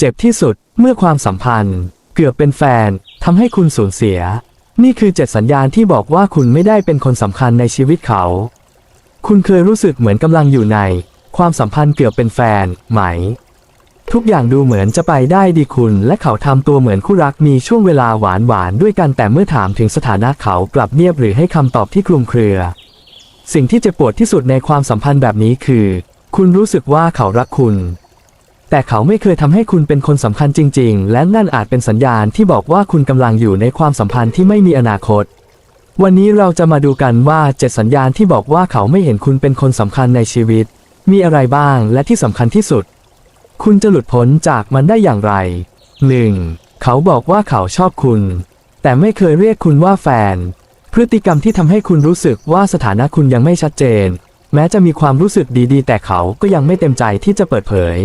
เจ็บที่สุดเมื่อความสัมพันธ์ เกือบเป็นแฟนทำให้คุณสูญเสีย นี่คือเจ็ดสัญญาณที่บอกว่าคุณไม่ได้เป็นคนสำคัญในชีวิตเขา คุณเคยรู้สึกเหมือนกำลังอยู่ใน ความสัมพันธ์เกือบเป็นแฟนไหม ทุกอย่างดูเหมือนจะไปได้ดีคุณ และเขาทำตัวเหมือนคู่รักมีช่วงเวลาหวานหวานๆด้วยกันแต่เมื่อถามถึงสถานะเขากลับเงียบหรือให้คำตอบที่คลุมเครือ สิ่งที่เจ็บปวดที่สุดในความสัมพันธ์แบบนี้คือ คุณรู้สึกว่าเขารักคุณ แต่เขาไม่เคยทำให้คุณเป็นคนสำคัญจริง ๆ และนั่นอาจเป็นสัญญาณที่บอกว่าคุณกำลังอยู่ในความสัมพันธ์ที่ไม่มีอนาคต วันนี้เราจะมาดูกันว่าเจ็ดสัญญาณที่บอกว่าเขาไม่เห็นคุณเป็นคนสำคัญในชีวิต มีอะไรบ้างและที่สำคัญที่สุด คุณจะหลุดพ้นจากมันได้อย่างไร 1. เขาบอกว่าเขาชอบคุณ แต่ไม่เคยเรียกคุณว่าแฟน พฤติกรรมที่ทำให้คุณรู้สึกว่าสถานะคุณยังไม่ชัดเจน แม้จะมีความรู้สึกดีๆ แต่เขาก็ยังไม่เต็มใจที่จะเปิดเผย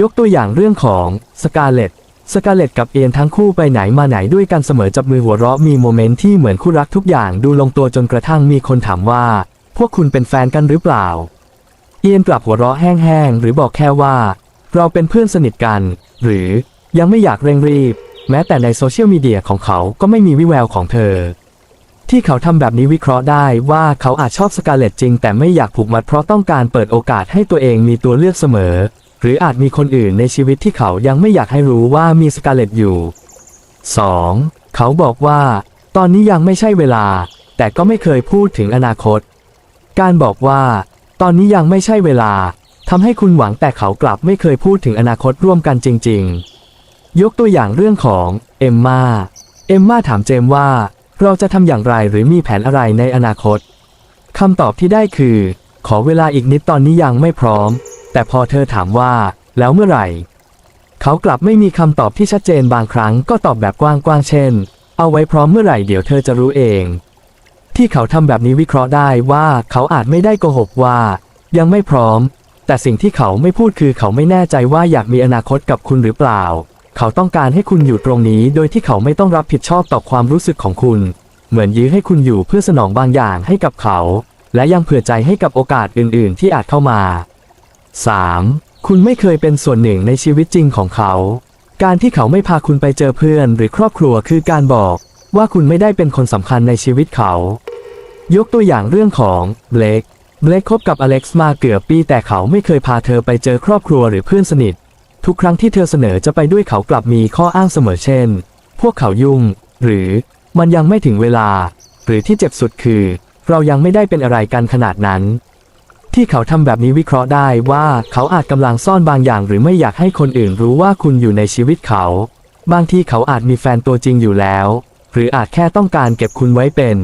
ยกตัวอย่างเรื่องของสกาเลตสกาเลตกับเอียนทั้งคู่ไปไหนมาไหนด้วยกันเสมอจับมือหัวเราะมีโมเมนต์ที่เหมือนคู่รักทุกอย่างดูลงตัวจนกระทั่งมีคนถามว่า พวกคุณเป็นแฟนกันหรือเปล่า เอียนกลับหัวเราะแห้งๆหรือบอกแค่ว่า เราเป็นเพื่อนสนิทกัน หรือยังไม่อยากเร่งรีบ แม้แต่ในโซเชียลมีเดียของเขาก็ไม่มีวิแววของเธอ ที่เขาทำแบบนี้วิเคราะห์ได้ว่าเขาอาจชอบสกาเลตจริง แต่ไม่อยากผูกมัดเพราะต้องการเปิดโอกาสให้ตัวเองมีตัวเลือกเสมอ รืออาจมีคนอื่นในชีวิตที่เขายังไม่อยากให้รู้ว่ามีสกาเลตอยู่ 2. เขาบอกว่า ตอนนี้ยังไม่ใช่เวลา แต่ก็ไม่เคยพูดถึงอนาคต การบอกว่า ตอนนี้ยังไม่ใช่เวลาทำให้คุณหวังแต่เขากลับไม่เคยพูดถึงอนาคตร่วมกันจริง ๆ ยกตัวอย่างเรื่องของเอมมาเอมมาถามเจมส์ว่า เราจะทำอย่างไรหรือมีแผนอะไรในอนาคตคำตอบที่ได้คือ ขอเวลาอีกนิดตอนนี้ยังไม่พร้อม แต่พอเธอถามว่า แล้วเมื่อไหร่ เขากลับไม่มีคำตอบที่ชัดเจนบางครั้งก็ตอบแบบกว้างๆเช่น เอาไว้พร้อมเมื่อไหร่เดี๋ยวเธอจะรู้เอง ที่เขาทำแบบนี้วิเคราะห์ได้ว่าเขาอาจไม่ได้โกหกว่า ยังไม่พร้อม แต่สิ่งที่เขาไม่พูดคือเขาไม่แน่ใจว่าอยากมีอนาคตกับคุณหรือเปล่า เขาต้องการให้คุณอยู่ตรงนี้ โดยที่เขาไม่ต้องรับผิดชอบต่อความรู้สึกของคุณ เหมือนยื้อให้คุณอยู่เพื่อสนองบางอย่างให้กับเขา และยังเผื่อใจให้กับโอกาสอื่น ๆ ที่อาจเข้ามา 3. คุณไม่เคยเป็นส่วนหนึ่งในชีวิตจริงของเขา การที่เขาไม่พาคุณไปเจอเพื่อนหรือครอบครัวคือการบอกว่าคุณไม่ได้เป็นคนสำคัญในชีวิตเขา ยกตัวอย่างเรื่องของเบลกเบลกคบกับอเล็กซ์มาเกือบปีแต่เขาไม่เคยพาเธอไปเจอครอบครัวหรือเพื่อนสนิท ทุกครั้งที่เธอเสนอจะไปด้วยเขากลับมีข้ออ้างเสมอเช่น พวกเขายุ่ง หรือมันยังไม่ถึงเวลา หรือที่เจ็บสุดคือ เรายังไม่ได้เป็นอะไรกันขนาดนั้น ที่เขาทำแบบนี้วิเคราะห์ได้ว่าเขาอาจกำลังซ่อนบางอย่าง หรือไม่อยากให้คนอื่นรู้ว่าคุณอยู่ในชีวิตเขา บางทีเขาอาจมีแฟนตัวจริงอยู่แล้ว หรืออาจแค่ต้องการเก็บคุณไว้เป็น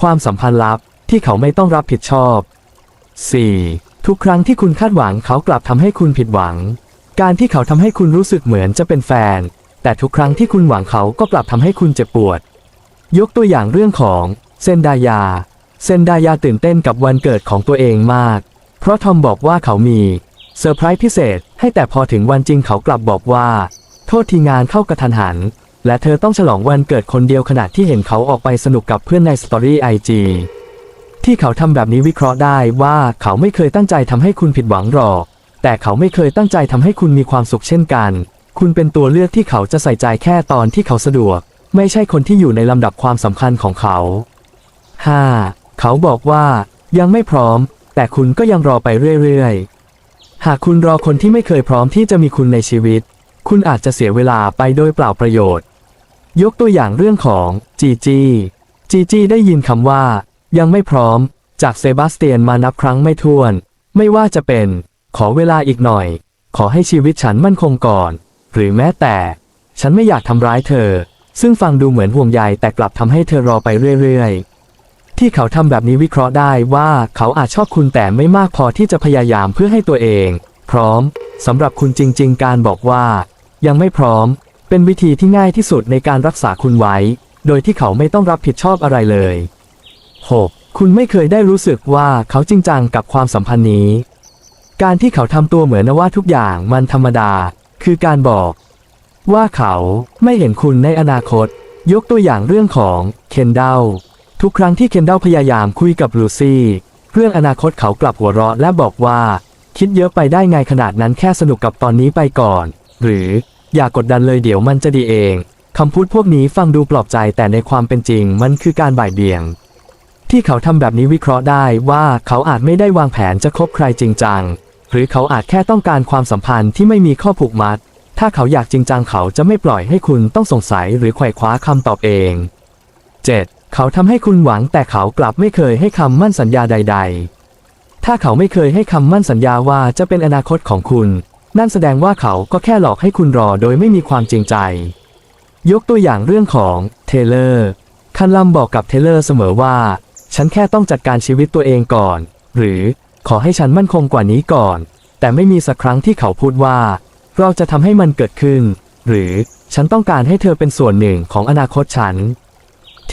ความสัมพันธ์ลับที่เขาไม่ต้องรับผิดชอบ 4. ทุกครั้งที่คุณคาดหวังเขากลับทำให้คุณผิดหวัง การที่เขาทำให้คุณรู้สึกเหมือนจะเป็นแฟน แต่ทุกครั้งที่คุณหวังเขาก็กลับทำให้คุณเจ็บปวด ยกตัวอย่างเรื่องของเซนดายา เซนดายาตื่นเต้นกับวันเกิดของตัวเองมาก เพราะทอมบอกว่าเขามีเซอร์ไพรส์พิเศษ ให้แต่พอถึงวันจริงเขากลับบอกว่า โทษทีงานเข้ากระทันหัน และเธอต้องฉลองวันเกิดคนเดียวขณะที่เห็นเขาออกไปสนุกกับเพื่อนในสตอรี่ไอจีที่เขาทำแบบนี้วิเคราะห์ได้ว่าเขาไม่เคยตั้งใจทำให้คุณผิดหวังหรอก แต่เขาไม่เคยตั้งใจทำให้คุณมีความสุขเช่นกัน คุณเป็นตัวเลือกที่เขาจะใส่ใจแค่ตอนที่เขาสะดวก ไม่ใช่คนที่อยู่ในลำดับความสำคัญของเขา 5. เขาบอกว่ายังไม่พร้อม แต่คุณก็ยังรอไปเรื่อยๆ หากคุณรอคนที่ไม่เคยพร้อมที่จะมีคุณในชีวิต คุณอาจจะเสียเวลาไปโดยเปล่าประโยชน์ ยกตัวอย่างเรื่องของจีจีจีจีได้ยินคำว่า ยังไม่พร้อม จากเซบาสเตียนมานับครั้งไม่ถ้วน ไม่ว่าจะเป็น ขอเวลาอีกหน่อย ขอให้ชีวิตฉันมั่นคงก่อน หรือแม้แต่ ฉันไม่อยากทำร้ายเธอ ซึ่งฟังดูเหมือนห่วงใยแต่กลับทำให้เธอรอไปเรื่อยๆ ที่เขาทำแบบนี้วิเคราะห์ได้ว่าเขาอาจชอบคุณแต่ไม่มากพอที่จะพยายามเพื่อให้ตัวเอง พร้อมสำหรับคุณจริง ๆ การบอกว่า ยังไม่พร้อม เป็นวิธีที่ง่ายที่สุดในการรักษาคุณไว้ โดยที่เขาไม่ต้องรับผิดชอบอะไรเลย 6. คุณไม่เคยได้รู้สึกว่าเขาจริงจังกับความสัมพันธ์นี้ การที่เขาทำตัวเหมือนว่าทุกอย่างมันธรรมดา คือการบอก ว่าเขาไม่เห็นคุณในอนาคต ยกตัวอย่างเรื่องของเคนเดล ทุกครั้งที่เคนเดลพยายามคุยกับลูซี่เรื่องอนาคตเขากลับหัวเราะและบอกว่า คิดเยอะไปได้ไงขนาดนั้นแค่สนุกกับตอนนี้ไปก่อน หรืออย่ากกดดันเลยเดี๋ยวมันจะดีเองคำพูดพวกนี้ฟังดูปลอบใจแต่ในความเป็นจริงมันคือการบ่ายเบี่ยง ที่เขาทำแบบนี้วิเคราะห์ได้ว่าเขาอาจไม่ได้วางแผนจะคบใครจริงจัง หรือเขาอาจแค่ต้องการความสัมพันธ์ที่ไม่มีข้อผูกมัด ถ้าเขาอยากจริงจังเขาจะไม่ปล่อยให้คุณต้องสงสัยหรือไขว่คว้าคำตอบเอง 7. เขาทำให้คุณหวังแต่เขากลับไม่เคยให้คำมั่นสัญญาใด ๆ ถ้าเขาไม่เคยให้คำมั่นสัญญาว่าจะเป็นอนาคตของคุณ นั่นแสดงว่าเขาก็แค่หลอกให้คุณรอโดยไม่มีความจริงใจ ยกตัวอย่างเรื่องของเทเลอร์คันลัมบอกกับเทเลอร์เสมอว่า ฉันแค่ต้องจัดการชีวิตตัวเองก่อน หรือขอให้ฉันมั่นคงกว่านี้ก่อน แต่ไม่มีสักครั้งที่เขาพูดว่า เราจะทำให้มันเกิดขึ้น หรือฉันต้องการให้เธอเป็นส่วนหนึ่งของอนาคตฉัน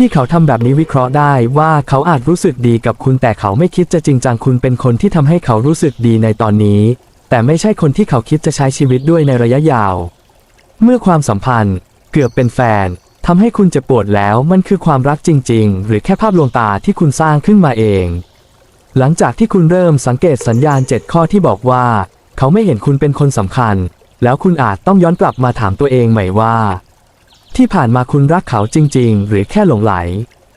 ที่เขาทำแบบนี้วิเคราะห์ได้ว่าเขาอาจรู้สึกดีกับคุณแต่เขาไม่คิดจะจริงจังคุณเป็นคนที่ทำให้เขารู้สึกดีในตอนนี้ แต่ไม่ใช่คนที่เขาคิดจะใช้ชีวิตด้วยในระยะยาว เมื่อความสัมพันธ์เกือบเป็นแฟนทำให้คุณเจ็บปวดแล้วมันคือความรักจริง ๆ หรือแค่ภาพลวงตาที่คุณสร้างขึ้นมาเอง หลังจากที่คุณเริ่มสังเกตสัญญาณ 7 ข้อที่บอกว่า เขาไม่เห็นคุณเป็นคนสำคัญ แล้วคุณอาจต้องย้อนกลับมาถามตัวเองใหม่ว่า ที่ผ่านมาคุณรักเขาจริง ๆ หรือแค่หลงไหล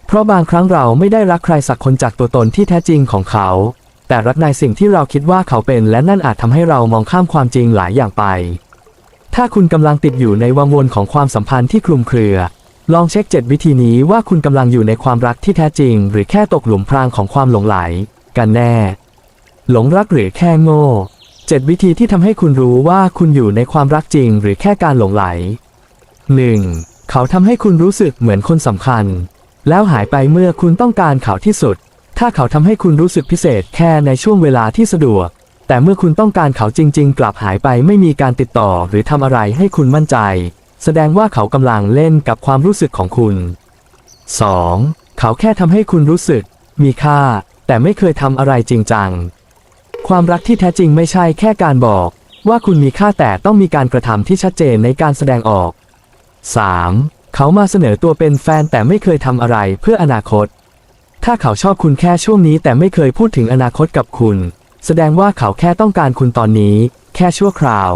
เพราะบางครั้งเราไม่ได้รักใครสักคนจากตัวตนที่แท้จริงของเขา แต่รักในสิ่งที่เราคิดว่าเขาเป็น และนั่นอาจทำให้เรามองข้ามความจริงหลายอย่างไป ถ้าคุณกำลังติดอยู่ในวังวนของความสัมพันธ์ที่คลุมเครือ ลองเช็ค 7 วิธีนี้ว่าคุณกำลังอยู่ในความรักที่แท้จริง หรือแค่ตกหลุมพรางของความหลงไหล กันแน่ หลงรักหรือแค่โง่ 7 วิธีที่ทำให้คุณรู้ว่าคุณอยู่ในความรักจริง หรือแค่การหลงไหล 1. เขาทำให้คุณรู้สึกเหมือนคนสำคัญ แล้วหายไปเมื่อคุณต้องการเขาที่สุด ถ้าเขาทำให้คุณรู้สึกพิเศษแค่ในช่วงเวลาที่สะดวก แต่เมื่อคุณต้องการเขาจริง ๆ กลับหายไปไม่มีการติดต่อหรือทำอะไรให้คุณมั่นใจ แสดงว่าเขากำลังเล่นกับความรู้สึกของคุณ 2. เขาแค่ทำให้คุณรู้สึก มีค่า แต่ไม่เคยทำอะไรจริงจัง ความรักที่แท้จริงไม่ใช่แค่การบอก ว่าคุณมีค่าแต่ต้องมีการกระทำที่ชัดเจนในการแสดงออก 3. เขามาเสนอตัวเป็นแฟนแต่ไม่เคยทำอะไรเพื่ออนาคต ถ้าเขาชอบคุณแค่ช่วงนี้แต่ไม่เคยพูดถึงอนาคตกับคุณ แสดงว่าเขาแค่ต้องการคุณตอนนี้ แค่ชั่วคราว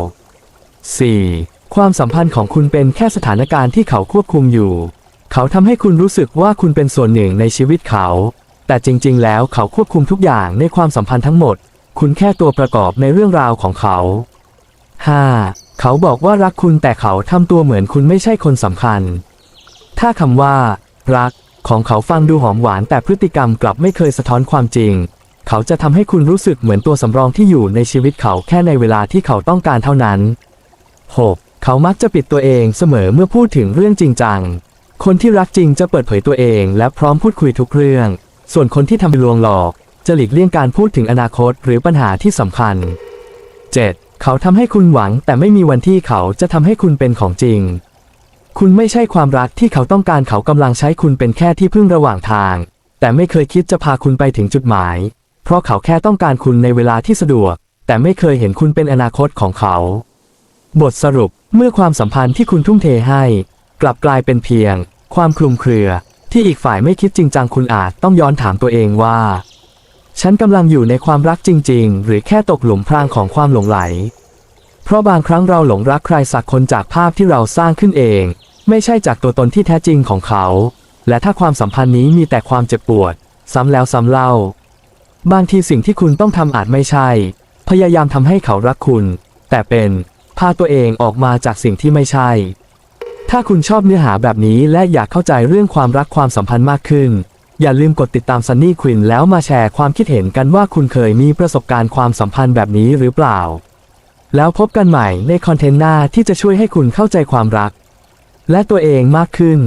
4. ความสัมพันธ์ของคุณเป็นแค่สถานการณ์ที่เขาควบคุมอยู่ เขาทำให้คุณรู้สึกว่าคุณเป็นส่วนหนึ่งในชีวิตเขา แต่จริง ๆ แล้วเขาควบคุมทุกอย่างในความสัมพันธ์ทั้งหมด คุณแค่ตัวประกอบในเรื่องราวของเขา 5. เขาบอกว่ารักคุณแต่เขาทำตัวเหมือนคุณไม่ใช่คนสำคัญ ถ้าคำว่า รัก ของเขาฟังดูหอมหวานแต่พฤติกรรมกลับไม่เคยสะท้อนความจริง เขาจะทำให้คุณรู้สึกเหมือนตัวสำรองที่อยู่ในชีวิตเขาแค่ในเวลาที่เขาต้องการเท่านั้น 6. เขามักจะปิดตัวเองเสมอเมื่อพูดถึงเรื่องจริงจัง คนที่รักจริงจะเปิดเผยตัวเองและพร้อมพูดคุยทุกเรื่อง ส่วนคนที่ทำลวงหลอก จะหลีกเลี่ยงการพูดถึงอนาคตหรือปัญหาที่สำคัญ 7. เขาทำให้คุณหวังแต่ไม่มีวันที่เขาจะทำให้คุณเป็นของจริง คุณไม่ใช่ความรักที่เขาต้องการเขากำลังใช้คุณเป็นแค่ที่พึ่งระหว่างทาง แต่ไม่เคยคิดจะพาคุณไปถึงจุดหมาย เพราะเขาแค่ต้องการคุณในเวลาที่สะดวก แต่ไม่เคยเห็นคุณเป็นอนาคตของเขา บทสรุปเมื่อความสัมพันธ์ที่คุณทุ่มเทให้ กลับกลายเป็นเพียง ความคลุมเครือ ที่อีกฝ่ายไม่คิดจริงจังคุณอาจต้องย้อนถามตัวเองว่า ฉันกำลังอยู่ในความรักจริง ๆ หรือแค่ตกหลุมพรางของความหลงไหล เพราะบางครั้งเราหลงรักใครสักคนจากภาพที่เราสร้างขึ้นเอง ไม่ใช่จากตัวตนที่แท้จริงของเขา และถ้าความสัมพันธ์นี้มีแต่ความเจ็บปวด ซ้ำแล้วซ้ำเล่า บางทีสิ่งที่คุณต้องทำอาจไม่ใช่ พยายามทำให้เขารักคุณ แต่เป็นพาตัวเองออกมาจากสิ่งที่ไม่ใช่ ถ้าคุณชอบเนื้อหาแบบนี้และอยากเข้าใจเรื่องความรักความสัมพันธ์มากขึ้น อย่าลืมกดติดตามซันนี่ควินแล้วมาแชร์ความคิดเห็นกันว่าคุณเคยมีประสบการณ์ความสัมพันธ์แบบนี้หรือเปล่า แล้วพบกันใหม่ในคอนเทนต์หน้าที่จะช่วยให้คุณเข้าใจความรัก และตัวเองมากขึ้น